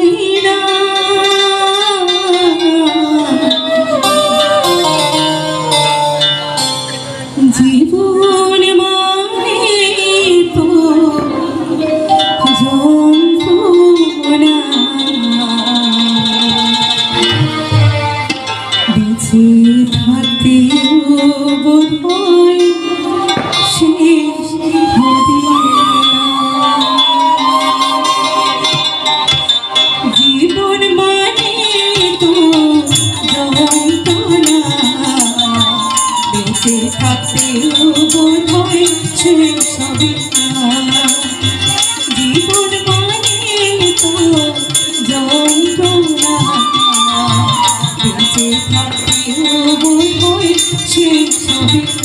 വീണാ কাছে থাকতেও বোধ হয় সে সবে জীবন মানে তো যন্ত্রণা। কাছে থাকতেও বোধ হয় সে সবে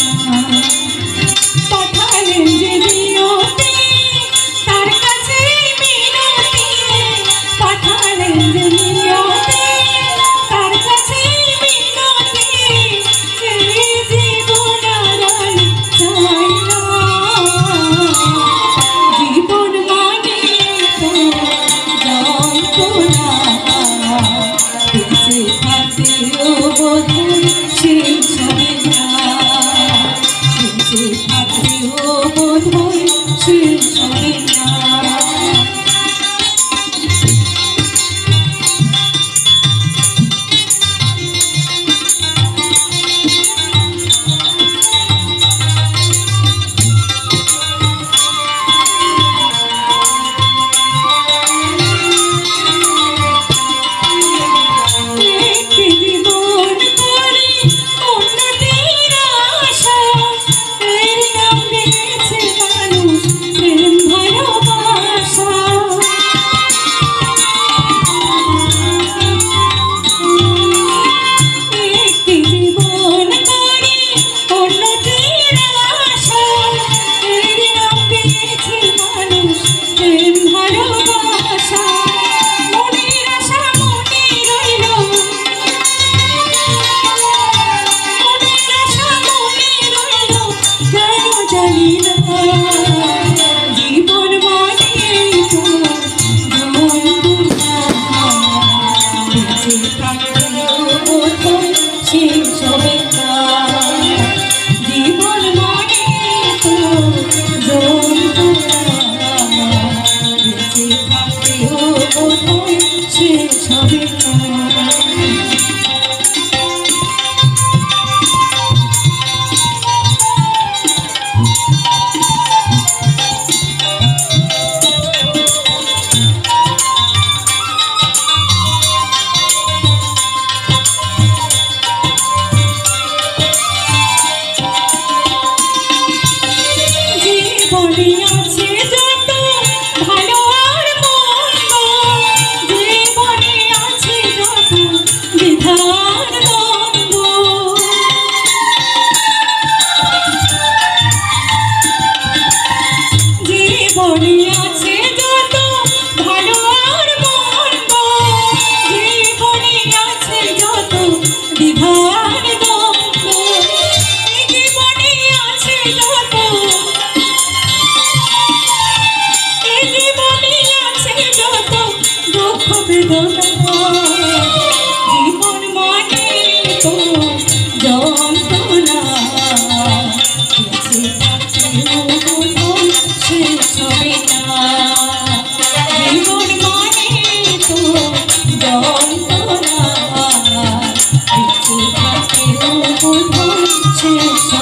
বুঝেছে